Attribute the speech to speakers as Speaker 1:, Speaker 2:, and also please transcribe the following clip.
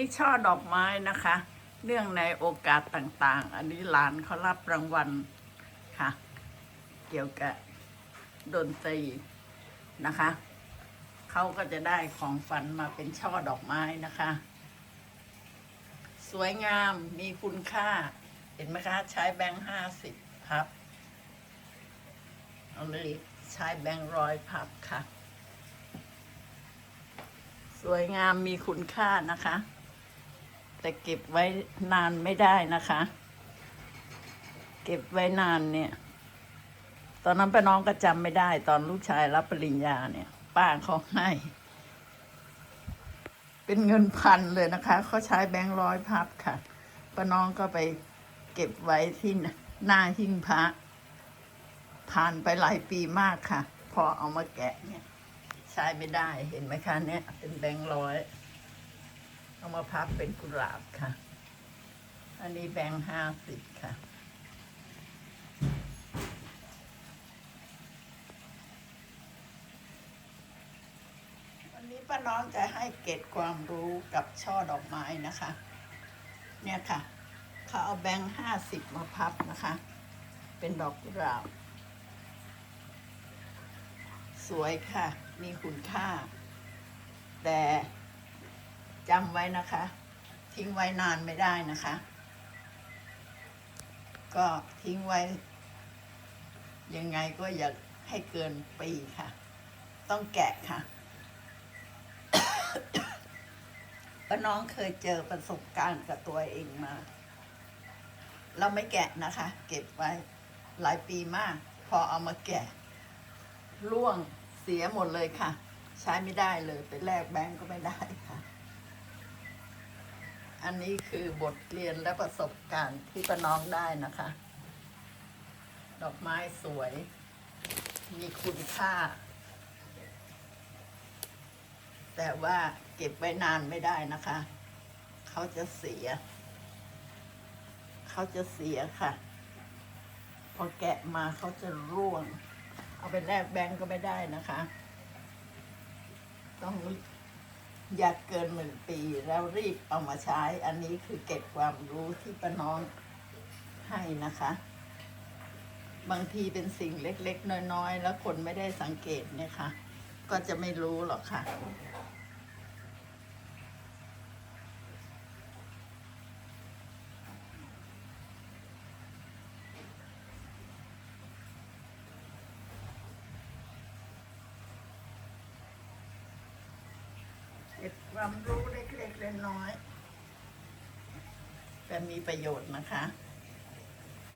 Speaker 1: ี้ช่อดอกไม้นะคะ เนื่องในโอกาสต่างๆ อันนี้หลานเขารับรางวัลค่ะ เกี่ยวกับดนตรีนะคะ เขาก็จะได้ของฝันมาเป็นช่อดอกไม้นะคะ สวยงามมีคุณค่า เห็นไหมคะ ใช้แบงค์ห้าสิบพับเอาเลยใช้แบงค์ร้อยพับค่ะ สวยงามมีคุณค่านะคะ แต่เก็บไว้นานไม่ได้นะคะ เก็บไว้นานเนี่ย ตอนนั้นป้าน้องก็จำไม่ได้ ตอนลูกชายรับปริญญาเนี่ย ป้าเขาให้ เป็นเงินพันเลยนะคะเขาใช้แบงค์ร้อยพับค่ะป้าน้องก็ไปเก็บไว้ที่หน้าหิ้งพระ ผ่านไปหลายปีมากค่ะ พอเอามาแกะเนี่ย ใช้ไม่ได้เห็นไหมคะเนี่ย เป็นแบงค์ร้อย เอามาพับเป็นกุหลาบค่ะ อันนี้แบงค์ห้าสิบค่ะ วันนี้ป้าน้องจะให้เกร็ดความรู้กับช่อดอกไม้นะคะ เนี่ยค่ะ เขาเอาแบงค์ห้าสิบมาพับนะคะ เป็นดอกกุหลาบ สวยค่ะ มีคุณค่า แต่ จำไว้นะคะ ทิ้งไว้นานไม่ได้นะคะ ก็ทิ้งไว้ ยังไงก็อย่าให้เกินปีค่ะ ต้องแกะค่ะป้าน้องเคยเจอประสบการณ์กับตัวเองมา เราไม่แกะนะคะ เก็บไว้หลายปีมาก พอเอามาแกะร่วงเสียหมดเลยค่ะ ใช้ไม่ได้เลยไปแลกแบงก์ก็ไม่ได้ค่ะ อันนี้คือบทเรียนและประสบการณ์ที่ป้าน้องได้นะคะ ดอกไม้สวย มีคุณค่า แต่ว่าเก็บไว้นานไม่ได้นะคะ เขาจะเสีย เขาจะเสียค่ะ พอแกะมาเขาจะร่วง เอาไปแลกแบงก์ก็ไม่ได้นะคะ ต้อง อย่าเกินหนึ่งปีแล้วรีบเอามาใช้ อันนี้คือเก็บความรู้ที่ป้าน้องให้นะคะ บางทีเป็นสิ่งเล็กๆ น้อยๆ แล้วคนไม่ได้สังเกตเนี่ยค่ะ ก็จะไม่รู้หรอกค่ะ เก็บความรู้เล็กๆน้อยๆแต่มีประโยชน์นะคะ